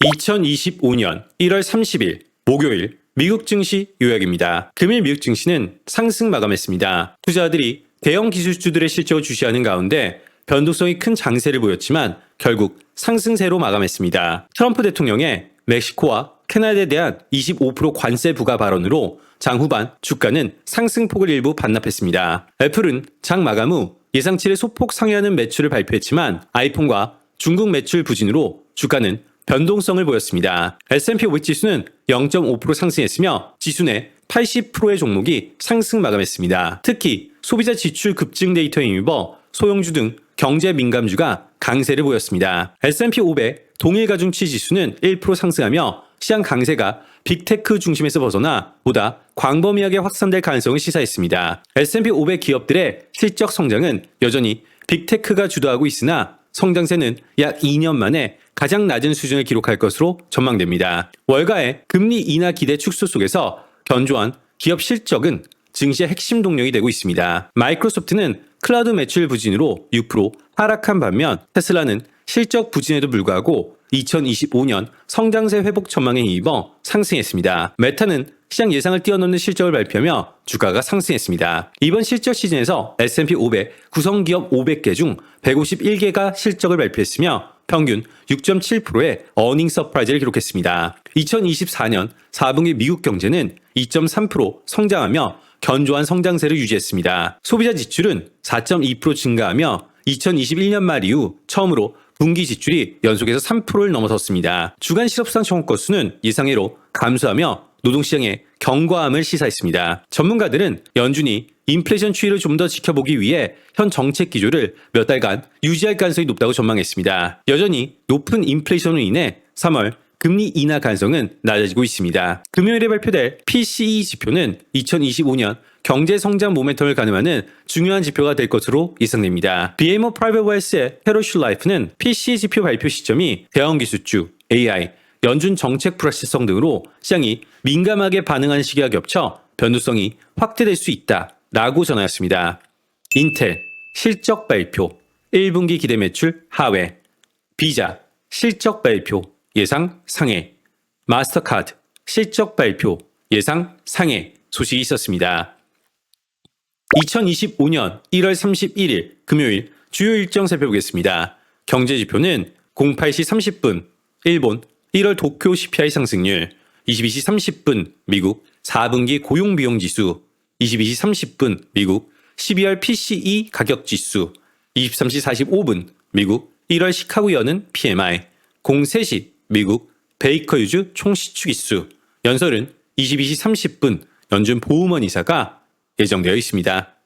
2025년 1월 30일 목요일 미국 증시 요약입니다. 금일 미국 증시는 상승 마감했습니다. 투자자들이 대형 기술주들의 실적을 주시하는 가운데 변동성이 큰 장세를 보였지만 결국 상승세로 마감했습니다. 트럼프 대통령의 멕시코와 캐나다에 대한 25% 관세 부과 발언으로 장 후반 주가는 상승폭을 일부 반납했습니다. 애플은 장 마감 후 예상치를 소폭 상회하는 매출을 발표했지만 아이폰과 중국 매출 부진으로 주가는 변동성을 보였습니다. S&P 500 지수는 0.5% 상승했으며 지수 내 80%의 종목이 상승 마감했습니다. 특히 소비자 지출 급증 데이터에 힘입어 소형주 등 경제 민감주가 강세를 보였습니다. S&P 500 동일 가중치 지수는 1% 상승하며 시장 강세가 빅테크 중심에서 벗어나 보다 광범위하게 확산될 가능성을 시사했습니다. S&P 500 기업들의 실적 성장은 여전히 빅테크가 주도하고 있으나 성장세는 약 2년 만에 가장 낮은 수준을 기록할 것으로 전망됩니다. 월가의 금리 인하 기대 축소 속에서 견조한 기업 실적은 증시의 핵심 동력이 되고 있습니다. 마이크로소프트는 클라우드 매출 부진으로 6% 하락한 반면 테슬라는 실적 부진에도 불구하고 2025년 성장세 회복 전망에 힘입어 상승했습니다. 메타는 시장 예상을 뛰어넘는 실적을 발표하며 주가가 상승했습니다. 이번 실적 시즌에서 S&P 500 구성기업 500개 중 151개가 실적을 발표했으며 평균 6.7%의 어닝 서프라이즈를 기록했습니다. 2024년 4분기 미국 경제는 2.3% 성장하며 견조한 성장세를 유지했습니다. 소비자 지출은 4.2% 증가하며 2021년 말 이후 처음으로 분기 지출이 연속해서 3%를 넘어섰습니다. 주간 실업상 청구 건수는 예상외로 감소하며 노동시장의 경과함을 시사했습니다. 전문가들은 연준이 인플레이션 추이를 좀 더 지켜보기 위해 현 정책 기조를 몇 달간 유지할 가능성이 높다고 전망했습니다. 여전히 높은 인플레이션으로 인해 3월 금리 인하 가능성은 낮아지고 있습니다. 금요일에 발표될 PCE 지표는 2025년 경제 성장 모멘텀을 가늠하는 중요한 지표가 될 것으로 예상됩니다. BMO 프라이빗 웨스의 페로슈 라이프는 PCE 지표 발표 시점이 대형 기술주, AI, 연준 정책 불확실성 등으로 시장이 민감하게 반응하는 시기가 겹쳐 변동성이 확대될 수 있다라고 전하였습니다. 인텔 실적 발표 1분기 기대 매출 하회 비자 실적 발표 예상 상해 마스터카드 실적 발표 예상 상해 소식이 있었습니다. 2025년 1월 31일 금요일 주요 일정 살펴보겠습니다. 경제 지표는 08시 30분 일본 1월 도쿄 CPI 상승률 22시 30분 미국 4분기 고용비용 지수 22시 30분 미국 12월 PCE 가격 지수 23시 45분 미국 1월 시카고 여는 PMI 03시 미국 베이커 유즈 총시추기수 연설은 22시 30분 연준 보우먼 이사가 예정되어 있습니다.